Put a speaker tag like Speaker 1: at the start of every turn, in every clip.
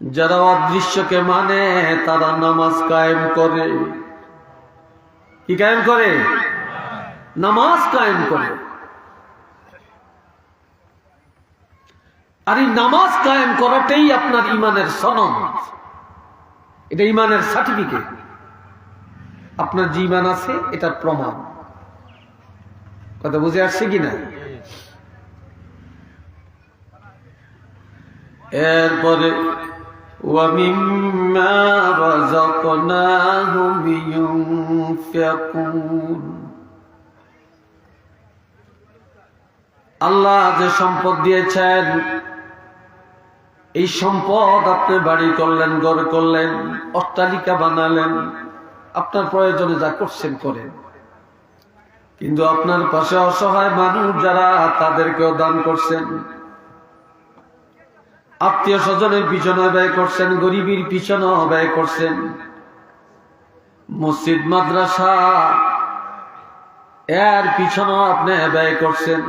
Speaker 1: যারা অদৃশ্যকে মানে তারা নামাজ কায়েম করে। কি কায়েম করে? নামাজ কায়েম করে। আর এই নামাজ কায়েম করাটাই আপনার ইমানের সনদ। এটা ইমানের সার্টিফিকেট আপনার যে ইমান আছে, এটার প্রমাণ। কথা বুঝে আসছে কিনা এরপরে ومما رزقناهم ينفقون. আল্লাহ যে সম্পদ দিয়েছেন, এই সম্পদ আপনি বাড়ি করলেন, ঘর করলেন, অট্টালিকা বানালেন, আপনার প্রয়োজনে যা করছেন করেন। কিন্তু আপনার পাশে অসহায় মানুষ যারা, তাদেরকেও দান করছেন। আত্মীয় স্বজনের পিছনে ব্যয় করছেন, গরিবীর পিছনে ব্যয় করছেন। মসজিদ, মাদ্রাসা, এর পিছনে আপনি ব্যয় করছেন।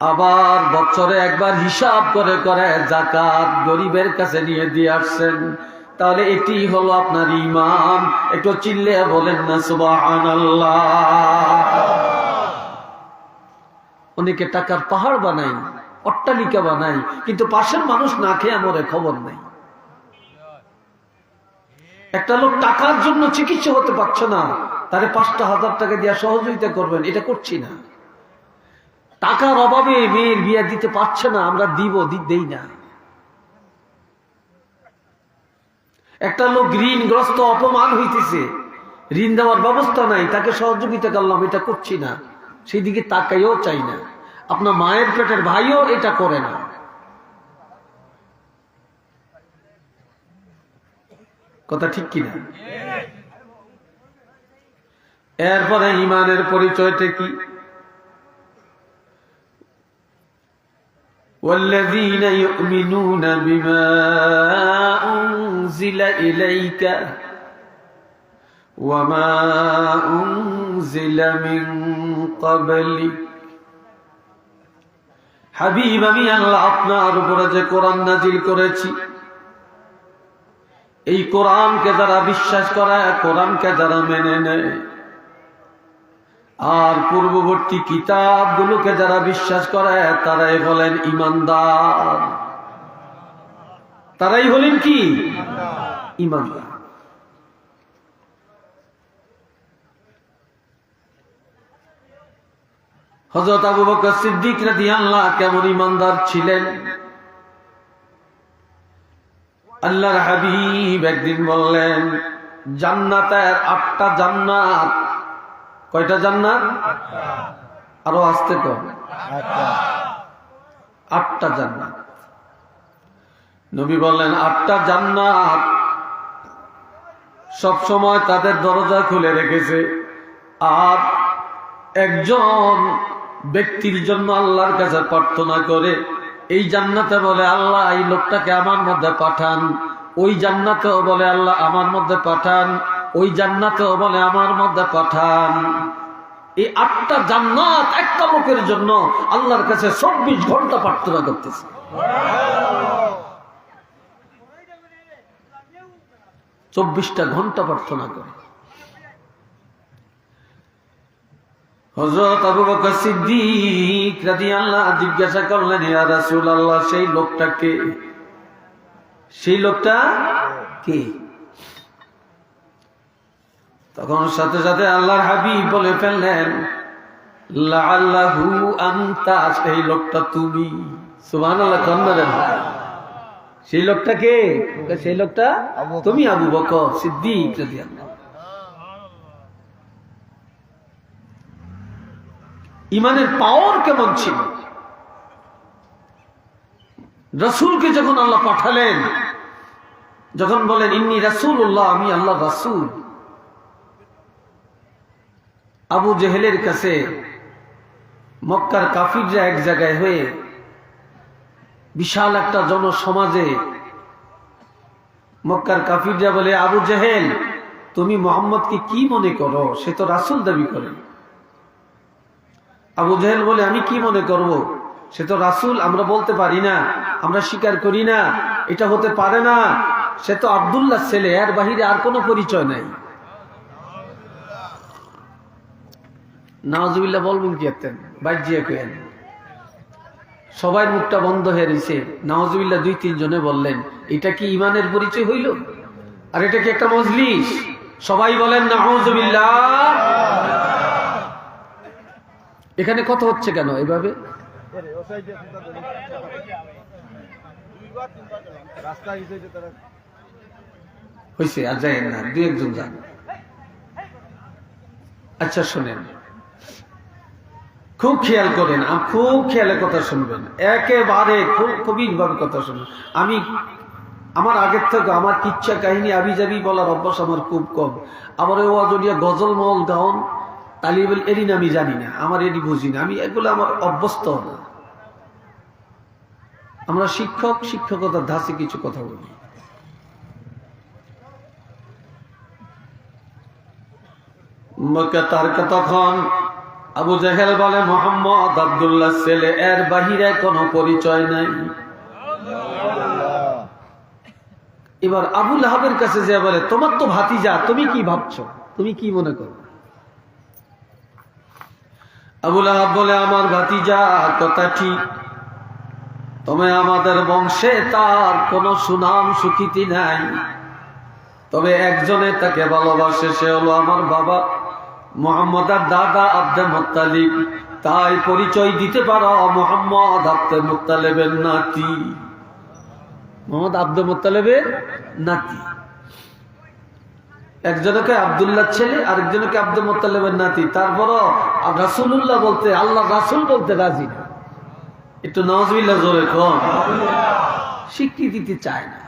Speaker 1: আবার বছরে একবার হিসাব করে করে জাকাত গরিবের কাছে নিয়ে দিয়ে আসছেন। তাহলে এটি হলো আপনার ইমান একটু চিল্লে বলেন না সুবাহ অনেকে টাকার পাহাড় বানাই অট্টালিকা বানাই, কিন্তু পাশের মানুষ না খেয়ে মরে খবর নাই। একটা লোক টাকার জন্য চিকিৎসা হতে পারছে না, তারে পাঁচটা হাজার টাকা দিয়ে সহযোগিতা করবেন, এটা করছি না। টাকার অভাবে মেয়ের বিয়ে দিতে পারছে না, আমরা দিব দেই না। একটা লোক ঋণগ্রস্ত অপমান হইতেছে, ঋণ দেওয়ার ব্যবস্থা নাই, তাকে সহযোগিতা করলাম, এটা করছি না। সেই দিকে তাকাইও চাই না। আপনার মায়ের পেটের ভাইও এটা করে না কথা ঠিক কিনা এরপরে ইমানের পরিচয়টা কি والذين يؤمنون بما أنزل إليك وما أنزل من قبلك হাবিব, আমি আল্লাহ আপনার উপরে যে কোরআন নাজিল করেছি, এই কোরআনকে যারা বিশ্বাস করে, কোরআনকে যারা মেনে নেয়, আর পূর্ববর্তী কিতাবগুলোকে যারা বিশ্বাস করে, তারাই বলেন ইমানদার। তারাই হলেন কি? ইমানদার। হজরত আবু বকর সিদ্দিক রাদি আল্লাহ কেমন ইমানদার ছিলেন? আল্লাহর হাবিব একদিন বললেন, জান্নাতের আটটা জান্নাত। কয়টা জান্নাত? আরও আসতে কম আটটা জান্নাত। নবী বললেন, আটটা জান্নাত। সব সময় তাদের দরজা খুলে রেখেছে। আর একজন ব্যক্তির জন্য আল্লাহর কাছে প্রার্থনা করে, এই জান্নাতে বলে, আল্লাহ, এই লোকটাকে আমার মধ্যে পাঠান। ওই জান্নাতেও বলে, আল্লাহ, আমার মধ্যে পাঠান। ওই জান্নাতেও বলে, আমার মধ্যে পাঠান। এই আটটা জান্নাত একটা লোকের জন্য আল্লাহর কাছে চব্বিশ ঘণ্টা প্রার্থনা করতেছে। চব্বিশটা ঘণ্টা প্রার্থনা করে। হজরত আবু বকর সিদ্দিক রাদিয়াল্লাহ জিজ্ঞাসা করলেন ইয়া রাসূলুল্লাহ সেই লোকটা কে? সেই লোকটা কে? তখন সাথে সাথে আল্লাহর হাবিব বলে ফেললেন লাআল্লাহু আনতা সেই লোকটা তুমি। সুবহানাল্লাহ কন্নরেন সেই লোকটা কে? সেই লোকটা তুমি আবু বকর সিদ্দিক রাদিয়াল্লাহ ইমানের পাওয়ার কেমন ছিল? রসুলকে যখন আল্লাহ পাঠালেন, যখন বলেন, ইন্নি রাসুল্লাহ আমি আল্লাহ রাসুল। আবু জেহেলের কাছে মক্কার কাফিররা এক জায়গায় হয়ে বিশাল একটা জনসমাজে মক্কার কাফিররা বলে, আবু জেহেল, তুমি মোহাম্মদকে কি মনে করো? সে তো রাসুল দাবি করে। আবু জাহেল বলে, আমি কি মনে করব। সে তো রাসুল, আমরা বলতে পারি না, আমরা স্বীকার করি না, এটা হতে পারে না। সে তো আবদুল্লাহ ছেলে, এর বাহিরে আর কোনো পরিচয় নাই। নওয়াজুবিল্লাহ বলবেন কি কেন সবাই মুখটা বন্ধ হয়ে রয়েছে নওয়াজুবিল্লাহ দুই তিনজনে বললেন, এটা কি ইমানের পরিচয় হইল? আর এটা কি একটা মজলিস? সবাই বলেন নওয়াজুবিল্লাহ এখানে কথা হচ্ছে কেন এভাবে হয়েছে আর যাই না, দুই একজন যান। আচ্ছা শোনেন। খুব খেয়াল করেন খুব খেয়ালে কথা শুনবেন। একেবারে খুব গভীর ভাবে কথা শুনবেন আমি, আমার আগের থেকে আমার কিচ্ছা কাহিনী আবি যাবি বলার অভ্যাস আমার খুব কম। আমার ও অজনিয়া গজল মহল গাউন তালিবেল এরিন আমি জানি না, আমার এটি বুঝি না, আমি এগুলো আমার অভ্যস্ত না। আমরা শিক্ষক, শিক্ষকতার ধাসে কিছু কথা বলি। তখন আবু জাহেল বলে, মোহাম্মদ আব্দুল্লাহ ছেলে, এর বাহিরে কোনো পরিচয় নাই। এবার আবুল হাবের কাছে যে বলে, তোমার তো ভাতিজা, তুমি কি ভাবছ? তুমি কি মনে করো? আবুল আহাব বলে, আমার ভাতিজা, কথা ঠিক। তবে আমাদের বংশে তার কোনো সুনাম সুখিতি নাই। তবে একজনে তাকে ভালোবাসে, সে হলো আমার বাবা মোহাম্মদ আর দাদা আব্দে মোত্তালিব। তাই পরিচয় দিতে পারো, মোহাম্মদ আব্দে মোত্তালেবের নাতি। মোহাম্মদ আব্দে মোত্তালেবের নাতি। একজনকে আবদুল্লাহ ছেলে, আরেকজনকে আব্দে মোত্তালেবের নাতি। তারপরও রাসুল্লাহ বলতে, আল্লাহ রাসুল বলতে রাজি না। একটু নওয়াজবিল্লাহ জোরে কম স্বীকৃতি দিতে চায় না।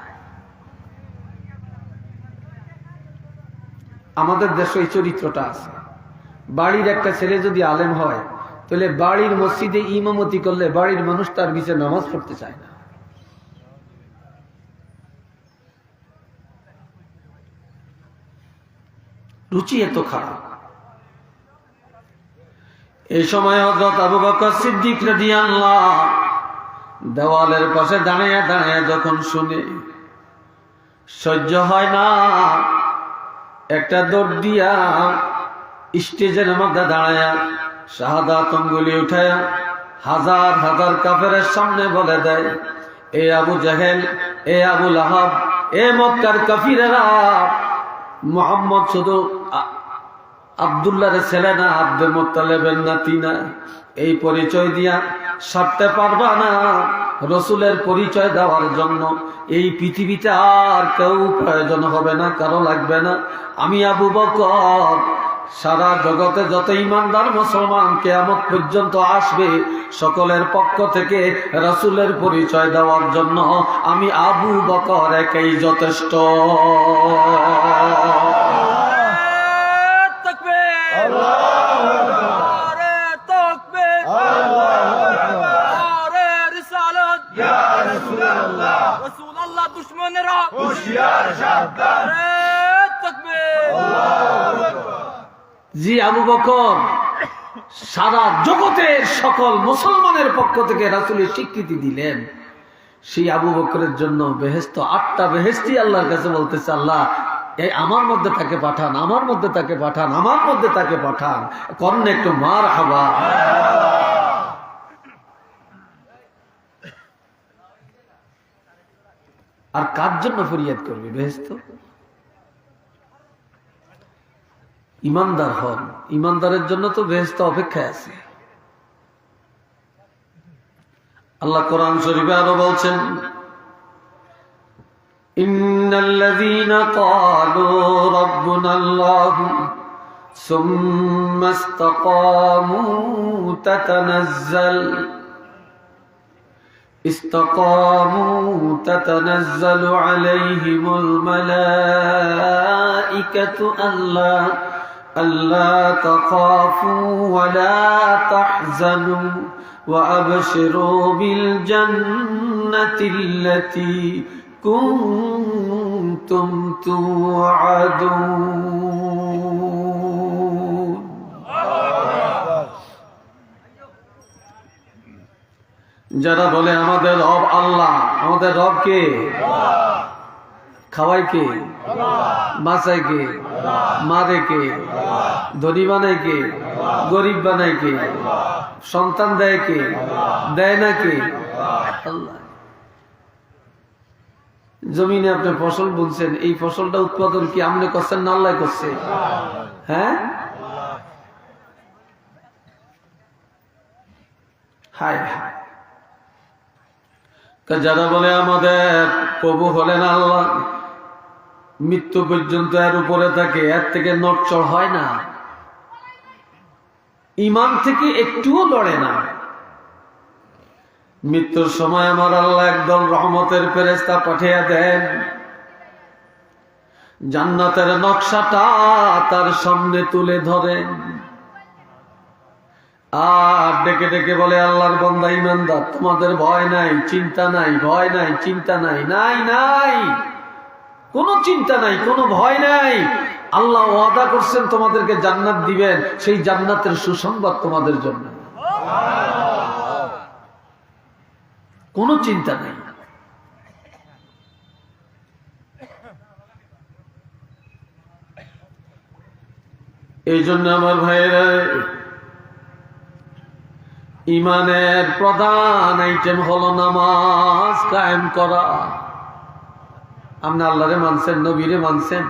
Speaker 1: আমাদের দেশে এই চরিত্রটা আছে। বাড়ির একটা ছেলে যদি আলেম হয়, তাহলে বাড়ির মসজিদে ইমামতি করলে বাড়ির মানুষ তার বিষয়ে নামাজ পড়তে চায় না। রুচি এত খারাপ। এই সময় হজরত আবু বকর সিদ্দিক দেওয়ালের পাশে দাঁড়িয়ে দাঁড়িয়ে যখন শুনে, সহ্য হয় না, একটা দৌড় দিয়া স্টেজের মধ্যে দাঁড়ায়া শাহাদা অঙ্গুলি উঠায়া হাজার হাজার কাফেরের সামনে বলে দেয়, এ আবু জাহেল, এ আবু লাহাব, এ মক্কার কাফিরেরা, মোহাম্মদ শুধু আ- আবদুল্লাহ ছেলে না, আব্দুল মোত্তালেবের নাতি না। এই পরিচয় দিয়া সারতে পারবা না রসুলের পরিচয় দেওয়ার জন্য। এই পৃথিবীতে আর কেউ প্রয়োজন হবে না, কারও লাগবে না। আমি আবু বকর, সারা জগতে যত ইমানদার মুসলমান কেয়ামত পর্যন্ত আসবে, সকলের পক্ষ থেকে রসুলের পরিচয় দেওয়ার জন্য আমি আবু বকর একেই যথেষ্ট। জি, আবু বকর, সারা জগতের সকল মুসলমানের পক্ষ থেকে রাসুলের স্বীকৃতি দিলেন। সেই আবু বকরের জন্য বেহেস্ত আটটা বেহেস্তি আল্লাহর কাছে বলতেছে, আল্লাহ, এই আমার মধ্যে তাকে পাঠান, আমার মধ্যে তাকে পাঠান, আমার মধ্যে তাকে পাঠান, কর্ণ একটু মার হাবা আর কার জন্য ফরিয়াদ করবে বেহেস্ত ইমানদার হন। ইমানদারের জন্য তো বেহেস্ত অপেক্ষায় আছে। আল্লাহ কোরআন শরীফে আরও বলছেন, ইন্নাল্লাযীনা ক্বালু রাব্বুনাল্লাহু সুম্মা ইসতাকামু তাতানাজ্জাল استقاموا تتنزل عليهم الملائكة ألا ألا تخافوا ولا تحزنوا وأبشروا بالجنة التي كنتم توعدون. যারা বলে, আমাদের রব আল্লাহ। আমাদের রব কে? খাওয়াই কে? বাঁচাই কে? মারে কে? ধনী বানাই কে? গরিব বানাই কে? সন্তান দেয় কে? দেয় না কে? জমিনে আপনি ফসল বলছেন এই ফসলটা উৎপাদন কি আপনি করছেন না আল্লাহ করছে? হ্যাঁ? হায় হায়। যারা বলে আমাদের প্রভু হলেন আল্লাহ, মৃত্যু পর্যন্ত এর উপরে থাকে এর থেকে নটচড় হয় না। ইমান থেকে একটুও লড়ে না। মৃত্যুর সময় আমার আল্লাহ একদল রহমতের ফেরেস্তা পাঠিয়ে দেন। জান্নাতের নকশাটা তার সামনে তুলে ধরেন। আর ডেকে ডেকে বলে, আল্লাহর বন্দা, ইমানদার, তোমাদের ভয় নাই, চিন্তা নাই, ভয় নাই, চিন্তা নাই নাই নাই। কোনো চিন্তা নাই, কোনো ভয় নাই। আল্লাহ ওয়াদা করছেন তোমাদেরকে জান্নাত দিবেন, সেই জান্নাতের সুসংবাদ তোমাদের জন্য। কোনো চিন্তা নাই। এই জন্য আমার ভাইয়েরা ইমানের প্রধান আইটেম হলো নামাজ কায়েম করা। আপনি আল্লাহরে মানছেন, নবীরে মানছেন,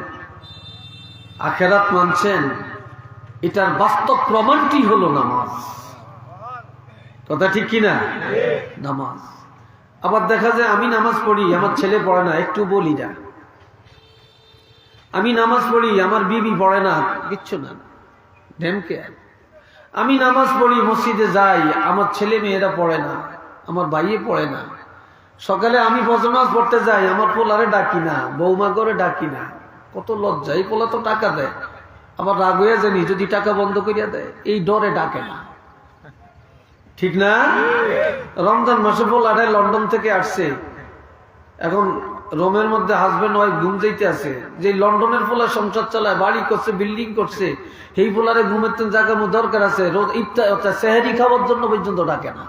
Speaker 1: আখেরাত মানছেন, এটার বাস্তব প্রমাণটি হলো নামাজ। কথা ঠিক কিনা নামাজ। আবার দেখা যায় আমি নামাজ পড়ি, আমার ছেলে পড়ে না, একটু বলি না। আমি নামাজ পড়ি, আমার বিবি পড়ে না, কিচ্ছু না। ঢেমকে আমি নামাজ পড়ি, মসজিদে যাই, আমার ছেলে মেয়েরা পড়ে না, আমার ভাইয়ে পড়ে না। সকালে আমি ফজনাজ পড়তে যাই, আমার পোলারে ডাকি না, বৌমা করে ডাকি না। কত লজ্জা, এই পোলা তো টাকা দেয়। আবার রাগ হয়ে জানি, যদি টাকা বন্ধ করিয়া দেয়, এই ডরে ডাকে না। ঠিক না? রমজান মাসে পোলারে লন্ডন থেকে আসছে। এখন রোমের মধ্যে হাজবেন্ড ওয়াইফ ঘুম যাইতে আছে। যে লন্ডনের পোলা সংসার চালায়, বাড়ি করছে বিল্ডিং করছে, সেই ফোলারে ঘুমের তো জায়গা দরকার আছে। সেহারি খাওয়ার জন্য পর্যন্ত ডাকে না।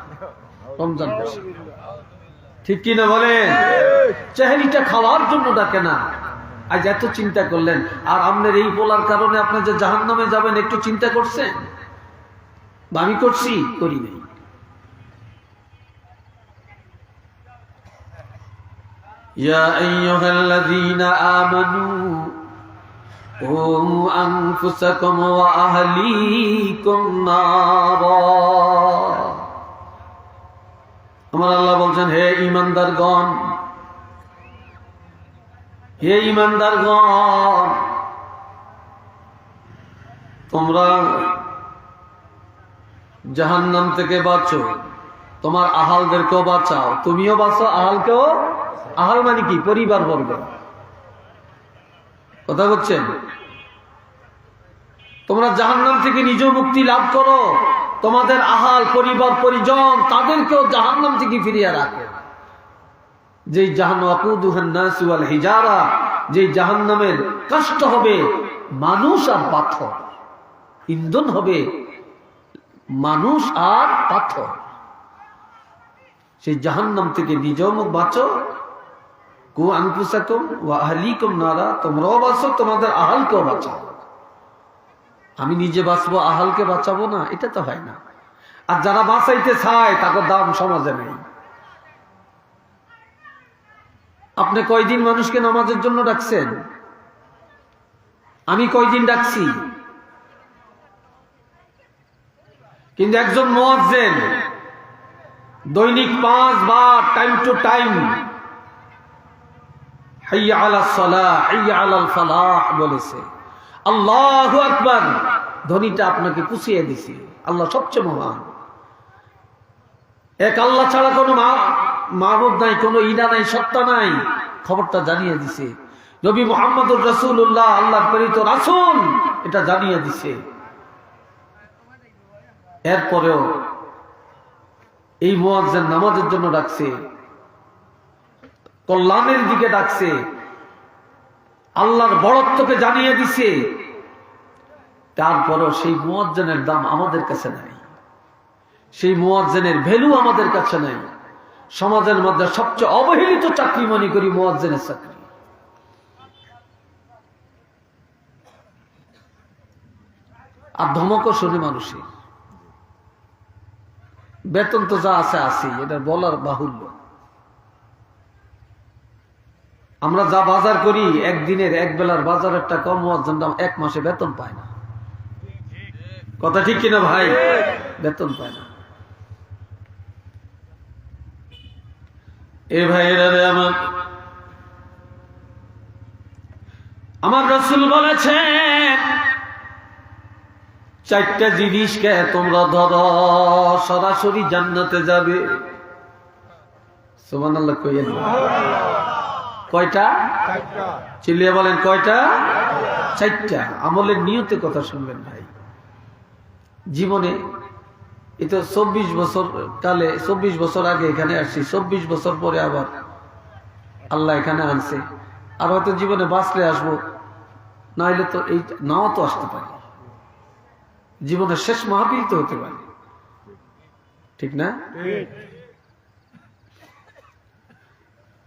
Speaker 1: রমজান মাসে। ঠিক কিনা বলেন? চেহারিটা খাওয়ার জন্য ডাকে না। আজ এত চিন্তা করলেন। আর আপনার এই বলার কারণে আপনি যে জাহান নামে যাবেন, একটু চিন্তা করছেন? আমি করছি, করি নাই। يا أيها الذين آمنوا قوموا أنفسكم وأهليكم نارا আমার আল্লাহ বলছেন হে ইমানদারগণ হে ইমানদারগণ তোমরা জাহান্নাম থেকে বাঁচো তোমার আহালদেরকেও বাঁচাও তুমিও বাঁচো আহালকেও আহাল মানে কি? পরিবার বর্গ। কথা বলছেন? তোমরা জাহান্নাম থেকে নিজ মুক্তি লাভ করো। তোমাদের আহাল, পরিবার, পরিজন, তাদেরকেও জাহান্নাম থেকে ফিরিয়ে রাখো। যে জাহান্নাল হিজারা যে জাহান্নামের কষ্ট হবে, মানুষ আর পাথর। ইন্ধন হবে, মানুষ আর পাথর। সেই জাহান্নাম থেকে নিজেও মুখ বাঁচো কু আনফুসাকুম ওয়া আহলিকুম নারা, তোমরাও বাঁচো, তোমাদের আহালকেও বাঁচাও। আমি নিজে বাঁচবো, আহালকে বাঁচাবো না, এটা তো হয় না। আর যারা বাঁচাইতে চায় তাকে দাম সমাজে নেই। আপনি কয়দিন মানুষকে নামাজের জন্য ডাকছেন? আমি কয়দিন ডাকছি? কিন্তু একজন মোয়াজ্জেন দৈনিক পাঁচ বার টাইম টু টাইম হাইয়া আলা বলেছে। আল্লাহু আকবার। ধ্বনিটা আপনাকে পুষিয়ে দিছি। আল্লাহ সবচেয়ে মহান। এক আল্লাহ ছাড়া কোনো মাহবুদ নাই, কোনো ইনা নাই, সত্তা নাই। খবরটা জানিয়ে দিছে। নবী মোহাম্মদুর রসুল্লাহ আল্লাহ প্রেরিত রাসুল, এটা জানিয়ে দিছে। এরপরেও এই মোয়াজ্জেন নামাজের জন্য ডাকছে। কল্যাণের দিকে ডাকছে। আল্লাহর বড়ত্বকে জানিয়ে দিছে। তারপরও সেই মুয়াজ্জেনের দাম আমাদের কাছে নাই। সেই মুয়াজ্জেনের ভ্যালু আমাদের কাছে নাই। সমাজের মধ্যে সবচেয়ে অবহেলিত চাকরি মনে করি মোয়াজ্জেনের চাকরি। আর ধমকও শুনি মানুষের। বেতন তো যা আছে আছে এটা বলার বাহুল্য। আমরা যা বাজার করি, একদিনের এক বেলার বাজারের টাকা মোয়াজ্জেন দাম এক মাসে বেতন পায় না। কথা ঠিক কিনা ভাই? বেতন পায় না। এ আমার। আমার রসুল বলেছেন, চারটা জিনিসকে তোমরা ধর, সরাসরি জান্নাতে যাবে। সোমান আল্লাহ। কয়টা? চিল্লিয়ে বলেন কয়টা? চারটা। আমলের নিয়তে কথা শুনবেন ভাই। জীবনে এই তো চব্বিশ বছর কালে চব্বিশ বছর আগে এখানে আসছি চব্বিশ বছর পরে আবার আল্লাহ এখানে আনছে। আর হয়তো জীবনে বাঁচলে আসব নাহলে তো এই নাও তো আসতে পারে। জীবনের শেষ মাহবিল তো হতে পারে। ঠিক না?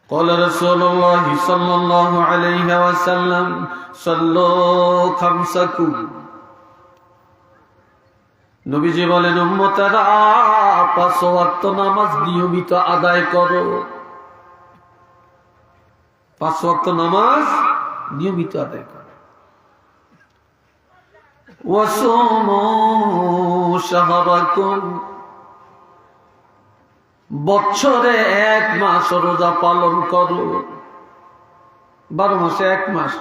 Speaker 1: قال رسول الله صلى الله عليه وسلم صلوا خمسكم নবীজি বলেন উম্মতারা পাঁচ ওয়াক্ত নামাজ নিয়মিত আদায় করো পাঁচ ওয়াক্ত নামাজ নিয়মিত আদায় করো ওয়াসুমু শাহরাকুম বছরে এক মাস রোজা পালন করো। বারো মাসে এক মাস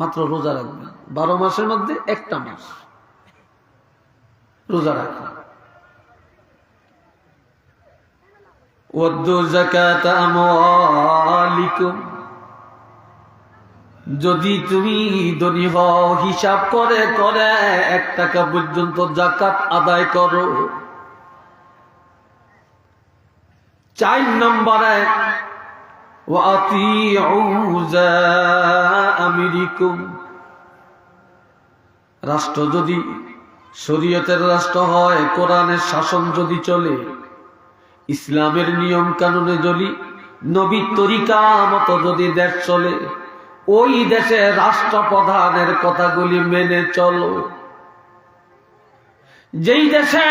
Speaker 1: মাত্র রোজা রাখবেন বারো মাসের মধ্যে একটা মাস রোজা রাখা। ওয়াদ্দু যদি তুমি হিসাব করে করে এক টাকা পর্যন্ত জাকাত আদায় করো। চার নম্বরে আমিরিকুম রাষ্ট্র যদি শরীয়তের রাষ্ট্র হয়, কোরআনের শাসন যদি চলে, ইসলামের নিয়ম কানুনে যদি নবীর তরিকা মতো যদি দেশ চলে, ওই দেশে রাষ্ট্রপ্রধানের কথাগুলি মেনে চলো। যেই দেশে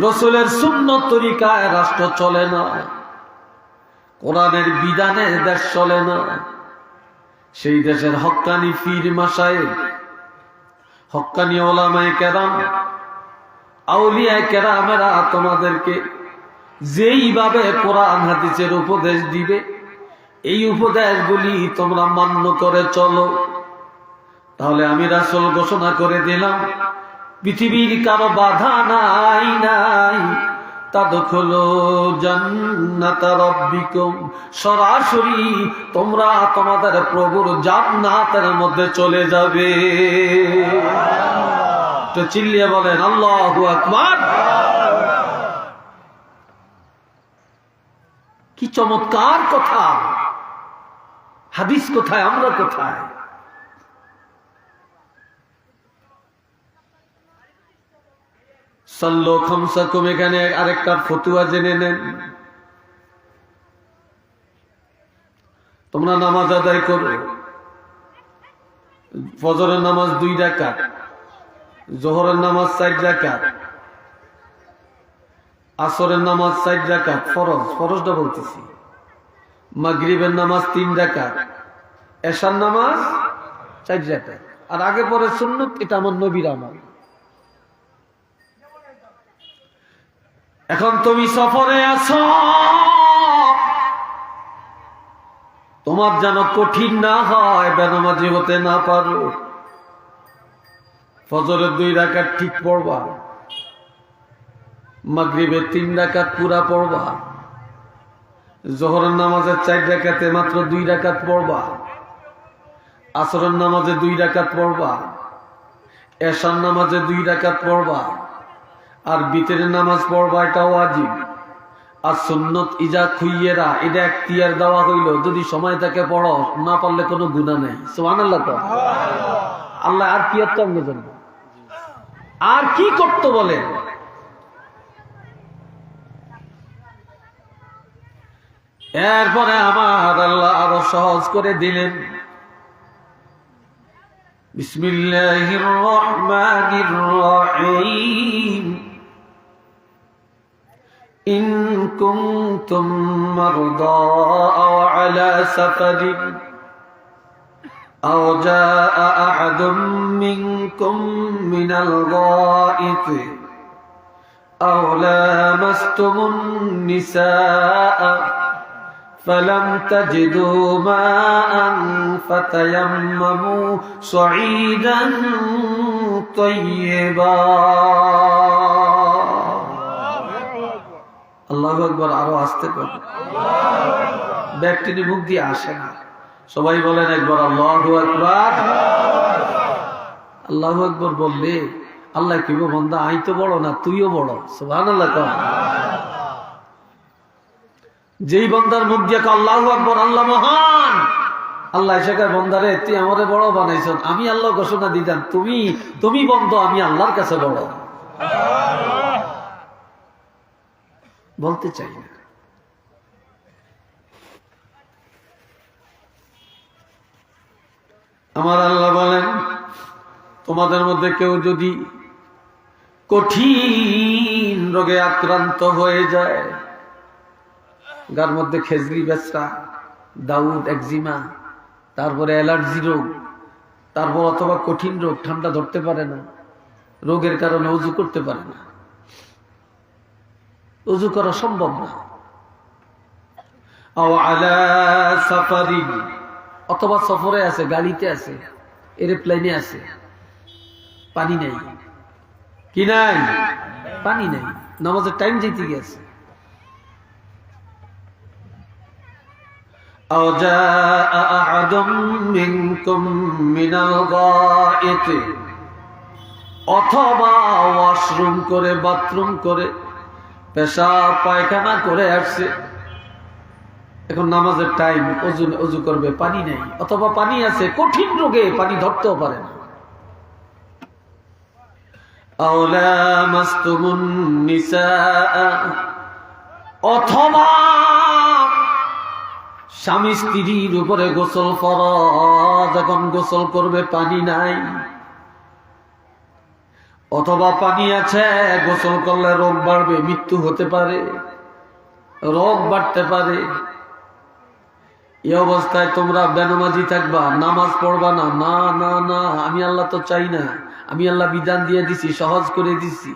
Speaker 1: রসুলের শূন্য তরিকায় রাষ্ট্র চলে না। কোরআনের বিধানে দেশ চলে না। সেই দেশের হক্কানি ফির মাসায় হক্কানি ওলামায় কেরাম, আউলিয়ায় কেরামেরা তোমাদেরকে যেইভাবে কোরআন হাদিসের উপদেশ দিবে, এই উপদেশগুলি তোমরা মান্য করে চলো। তাহলে আমি রাসল ঘোষণা করে দিলাম পৃথিবীর কারও বাধা নাই নাই। তাদখলো জান্নাত রব্বিকুম। সরাসরি তোমরা তোমাদের প্রভুর জান্নাতের মধ্যে চলে যাবে। তো চিল্লিয়ে বলেন, আল্লাহু আকবার। কি চমৎকার কথা। হাদিস কোথায়, আমরা কোথায়? সাল্লো খামসা খামসাকুম, এখানে আরেকটা ফতুয়া জেনে নেন। তোমরা নামাজ আদায় করো। ফজরের নামাজ দুই ডাকাত জোহরের নামাজ চার ডাকাত আসরের নামাজ চার ডাকাত ফরজ, ফরজটা বলতেছি। মাগরিবের নামাজ তিন ডাকাত এশার নামাজ চার ডাকাত আর আগে পরে সুন্নত, এটা আমার নবীর আমল। এখন তুমি সফরে আছো। তোমার যেন কঠিন না হয়, বেনামাজি হতে না পারো। ফজরের দুই রাকাত ঠিক পড়বা। মাগরিবের তিন রাকাত পুরা পড়বা। জোহরের নামাজের চার রাকাতে মাত্র দুই রাকাত পড়বা। আসরের নামাজে দুই রাকাত পড়বা। এশার নামাজে দুই রাকাত পড়বা। আর বিতরের নামাজ পড়বা এটা ওয়াজিব। আর সুন্নত ইজা খুইয়েরা, এটা এখতিয়ার দেওয়া হইল, যদি সময় থাকে পড়ো, না পারলে কোনো গুণা নেই। সোহান আল্লাহ তো? আল্লাহ আর কি হতো আমরা জানব আর কি করতো বলে? এরপরে আমার আল্লাহ আরও সহজ করে দিলেন। বিসমিল্লাহির রহমানির রহিম। إن كنتم مرضى أو على سفر أو جاء أحد منكم من الغائط أو لامستم النساء فلم تجدوا ماء فتيمموا صعيدا طيبا আল্লাহ একবার আরও আসতে পারে। ব্যক্তিটি মুখ দিয়ে আসে না। সবাই বলেন একবার আল্লাহ একবার আল্লাহ একবার বললে, আল্লাহ কি বন্ধা আই তো বড় না, তুইও বড়। সুহান যেই বন্দার মুখ দিয়ে আল্লাহ আকবর, আল্লাহ মহান। আল্লাহ শেখার বন্দারে তুই আমাদের বড় বানাইছ আমি আল্লাহ ঘোষণা দিতাম, তুমি তুমি বন্ধ, আমি আল্লাহর কাছে বড়। বলতে চাই না। আমার আল্লাহ বলেন, তোমাদের মধ্যে কেউ যদি কঠিন রোগে আক্রান্ত হয়ে যায় গার মধ্যে খেজলি বেচরা, দাউদ, একজিমা, তারপরে অ্যালার্জি রোগ, তারপর অথবা কঠিন রোগ ঠান্ডা ধরতে পারে না, রোগের কারণে উজু করতে পারে না। উজু করা সম্ভব না আও আলা সাফারিন অথবা সফরে আছে গাড়িতে আছে এরোপ্লেনে আছে পানি নাই কি নাই পানি নাই নামাজের টাইম যেতে গেছে أو جاء أحد منكم من الغائط অথবা ওয়াশরুম করে বাথরুম করে পেশাব, পায়খানা করে আসছে। এখন নামাজের টাইম অজু অজু করবে, পানি নেই। অথবা পানি আছে, কঠিন রোগে পানি ধরতেও পারে না। অথবা স্বামী স্ত্রীর উপরে গোসল ফরজ। এখন গোসল করবে, পানি নাই। অথবা পানি আছে, গোসল করলে রোগ বাড়বে, মৃত্যু হতে পারে, রোগ বাড়তে পারে। এই অবস্থায় তোমরা বেনমাজি থাকবা, নামাজ পড়বা না না না না, আমি আল্লাহ তো চাই না, আমি আল্লাহ বিধান দিয়ে দিছি, সহজ করে দিছি।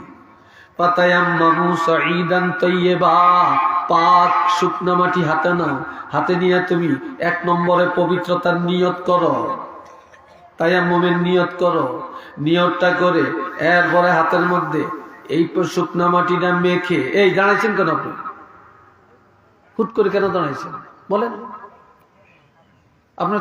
Speaker 1: পাক শুকনা মাটি হাতে নাও, হাতে নিয়ে তুমি এক নম্বরে পবিত্রতার নিয়ত করো। তায়াম্মুমের নিয়ত করো। নিয়তটা করে এরপরে হাতের মধ্যে এই শুকনা মাটিটা মেখে, এই দাঁড়াইছেন কেন আপনি? হুট করে কেন দাঁড়াইছেন? বলেন। আপনার